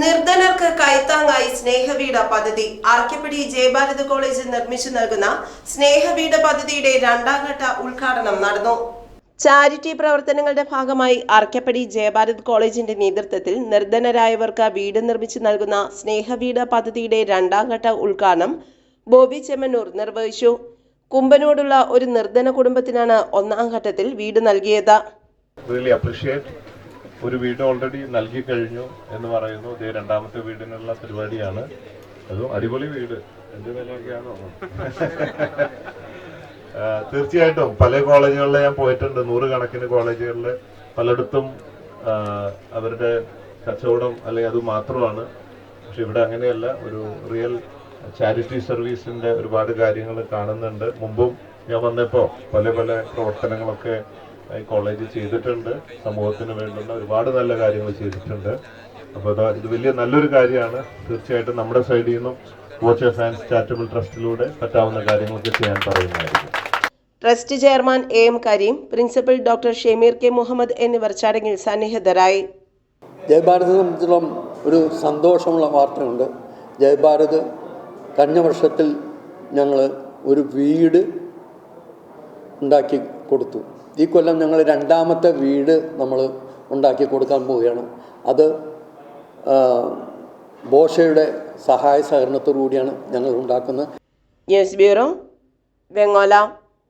നിർധനർക്ക് കൈത്താങ്ങായി സ്നേഹവീട പദ്ധതി. ആർക്കപ്പടി ജയഭാരത് കോളേജ് നിർമ്മിച്ചു നൽകുന്ന സ്നേഹവീട പദ്ധതിയുടെ രണ്ടാം ഘട്ട ഉദ്ഘാടനം നടന്നു. ചാരിറ്റി പ്രവർത്തനങ്ങളുടെ ഭാഗമായി അർക്കപ്പടി ജയഭാരത് കോളേജിന്റെ നേതൃത്വത്തിൽ നിർധനരായവർക്ക് വീട് നിർമ്മിച്ചു നൽകുന്ന സ്നേഹവീട് പദ്ധതിയുടെ രണ്ടാം ഘട്ട ഉദ്ഘാടനം ബോബി ചെമ്മന്നൂർ നിർവഹിച്ചു. കുമ്പനോടുള്ള ഒരു നിർധന കുടുംബത്തിനാണ് ഒന്നാം ഘട്ടത്തിൽ വീട് നൽകിയത്. ഒരു വീട് ഓൾറെഡി നൽകി കഴിഞ്ഞു എന്ന് പറയുന്നു. ഇതേ രണ്ടാമത്തെ വീടിനുള്ള പരിപാടിയാണ്. അതും അടിപൊളി വീട്. എന്ത് വിലയൊക്കെയാണോ ആ, തീർച്ചയായിട്ടും പല കോളേജുകളിൽ ഞാൻ പോയിട്ടുണ്ട്. നൂറുകണക്കിന് കോളേജുകളിൽ പലയിടത്തും അവരുടെ കച്ചവടം അല്ലെങ്കിൽ അത് മാത്രമാണ്. പക്ഷെ ഇവിടെ അങ്ങനെയല്ല. ഒരു റിയൽ ചാരിറ്റി സർവീസിന്റെ ഒരുപാട് കാര്യങ്ങൾ കാണുന്നുണ്ട്. മുമ്പും ഞാൻ വന്നപ്പോൾ പല പല പ്രവർത്തനങ്ങളൊക്കെ കോളേജ് ചെയ്തിട്ടുണ്ട്. സമൂഹത്തിന് വേണ്ടുന്ന ഒരുപാട് നല്ല കാര്യങ്ങൾ ചെയ്തിട്ടുണ്ട്. അപ്പോൾ ഇത് ഇത് വലിയ നല്ലൊരു കാര്യമാണ്. തീർച്ചയായിട്ടും നമ്മുടെ സൈഡിൽ നിന്നും വാച്ച് ഫാൻസ് ചാരിറ്റബിൾ ട്രസ്റ്റിലൂടെ പറ്റാവുന്ന കാര്യങ്ങളൊക്കെ ചെയ്യാൻ പറയുന്നതായിരിക്കും. Trust chairman A M Kareem principal doctor Shemeer K Muhammad എന്നിവർ ചടങ്ങിൽ സന്നിഹിതരായി. ജയഭാരത് സംബന്ധിച്ചിടത്തോളം ഒരു സന്തോഷമുള്ള വാർത്തയുണ്ട്. ജയഭാരത് കഴിഞ്ഞ വർഷത്തിൽ ഞങ്ങൾ ഒരു വീട് ഉണ്ടാക്കി കൊടുത്തു. ഈ കൊല്ലം ഞങ്ങൾ രണ്ടാമത്തെ വീട് നമ്മൾ ഉണ്ടാക്കി കൊടുക്കാൻ പോവുകയാണ്. അത് ബോഷയുടെ സഹായ സഹകരണത്തോടു കൂടിയാണ് ഞങ്ങൾ ഉണ്ടാക്കുന്നത്. ന്യൂസ് വെങ്ങോല.